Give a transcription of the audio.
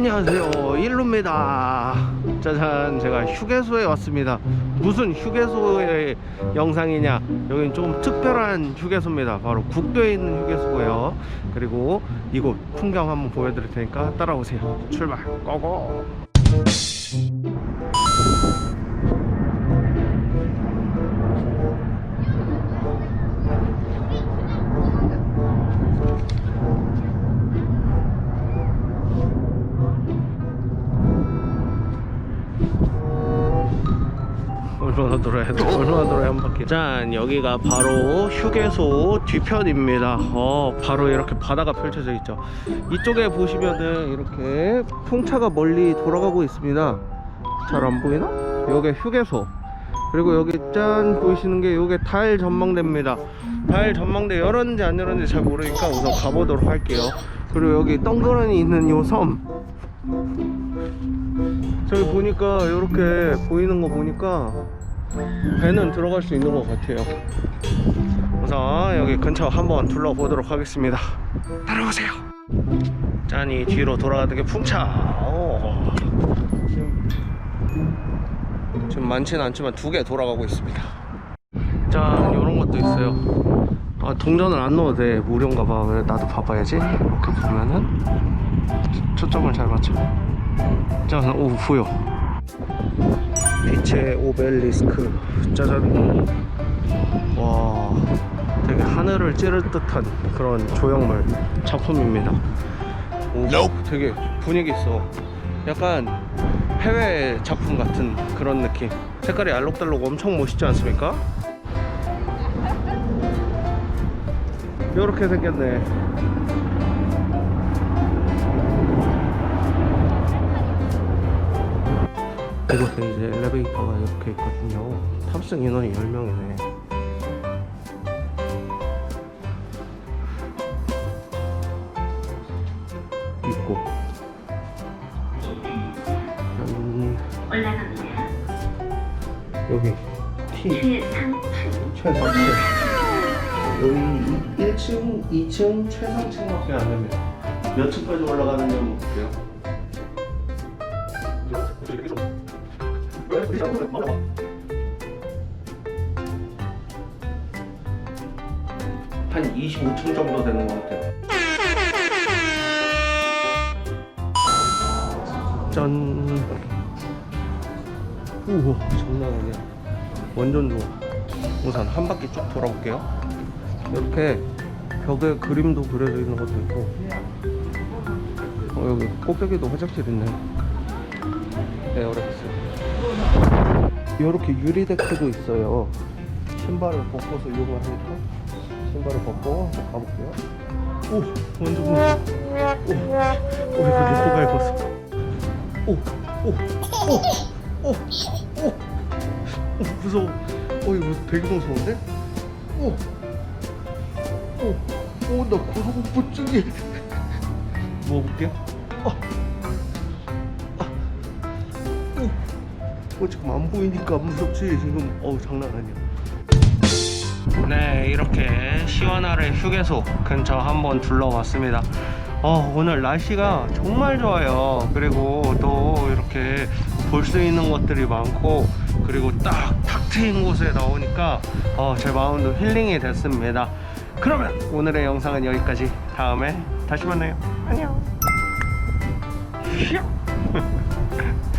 안녕하세요. 일루입니다. 짜잔 제가 휴게소에 왔습니다. 무슨 휴게소의 영상이냐? 여기는 좀 특별한 휴게소입니다. 바로 국도에 있는 휴게소고요. 그리고 이곳 풍경 한번 보여드릴 테니까 따라오세요. 출발 고고 얼마나 돌아야 돼? 얼마나 돌아야 한 바퀴? 짠 여기가 바로 휴게소 뒤편입니다. 어 바로 이렇게 바다가 펼쳐져 있죠. 이쪽에 보시면은 이렇게 풍차가 멀리 돌아가고 있습니다. 잘 안 보이나? 여기 휴게소. 그리고 여기 짠 보이시는 게 여기 달 전망대입니다. 달 전망대 열었는지 안 열었는지 잘 모르니까 우선 가보도록 할게요. 그리고 여기 덩그러니 있는 요 섬. 저기 보니까 이렇게 보이는 거 보니까 배는 들어갈 수 있는 것 같아요. 우선 여기 근처 한번 둘러보도록 하겠습니다. 따라오세요. 짠이 뒤로 돌아가는 게 풍차. 오. 지금, 많지는 않지만 두 개 돌아가고 있습니다. 짠 이런 것도 있어요. 아, 동전을 안 넣어도 돼. 무료인가 봐. 그래, 나도 봐봐야지. 이렇게 보면은 초점을 잘 맞춰. 짠, 오 보여. 빛의 오벨리스크 짜잔 와 되게 하늘을 찌를 듯한 그런 조형물 작품입니다. 오, 되게 분위기 있어. 약간 해외 작품 같은 그런 느낌. 색깔이 알록달록 엄청 멋있지 않습니까? 이렇게 생겼네 이곳에 이제 엘리베이터가 이렇게 있거든요. 탑승 인원이 10명이네. 있고. 음, 올라갑니다. 여기 T 최상층 최상층. 여기 1층, 2층, 최상층밖에 안 됩니다. 몇 층까지 올라가는지 한번 볼게요. 한 25층 정도 되는 것 같아요. 짠. 우와, 장난 아니야. 완전 좋아. 우선 한 바퀴 쭉 돌아볼게요. 이렇게 벽에 그림도 그려져 있는 것도 있고, 어, 여기 꼭대기도 화장실 있네. 네, 어렵겠어요. 이렇게 유리 데크도 있어요. 신발을 벗고서 이용을 하니까 신발을 벗고 한번 가볼게요. 오, 완전 무서워. 오, 오, 이거 너무 밟았어. 오, 오, 오, 오, 오, 오, 무서워. 어, 이거 되게 무서운데? 오, 오, 오, 나 고소공포증이. 먹어볼게요. 어, 아, 어, 지금 안 보이니까 안 무섭지. 지금 어우 장난 아니야. 네, 이렇게 시원하의 휴게소 근처 한번 둘러봤습니다. 어, 오늘 날씨가 정말 좋아요. 그리고 또 이렇게 볼 수 있는 것들이 많고, 그리고 딱탁 트인 곳에 나오니까 어, 제 마음도 힐링이 됐습니다. 그러면 오늘의 영상은 여기까지. 다음에 다시 만나요. 안녕. 휘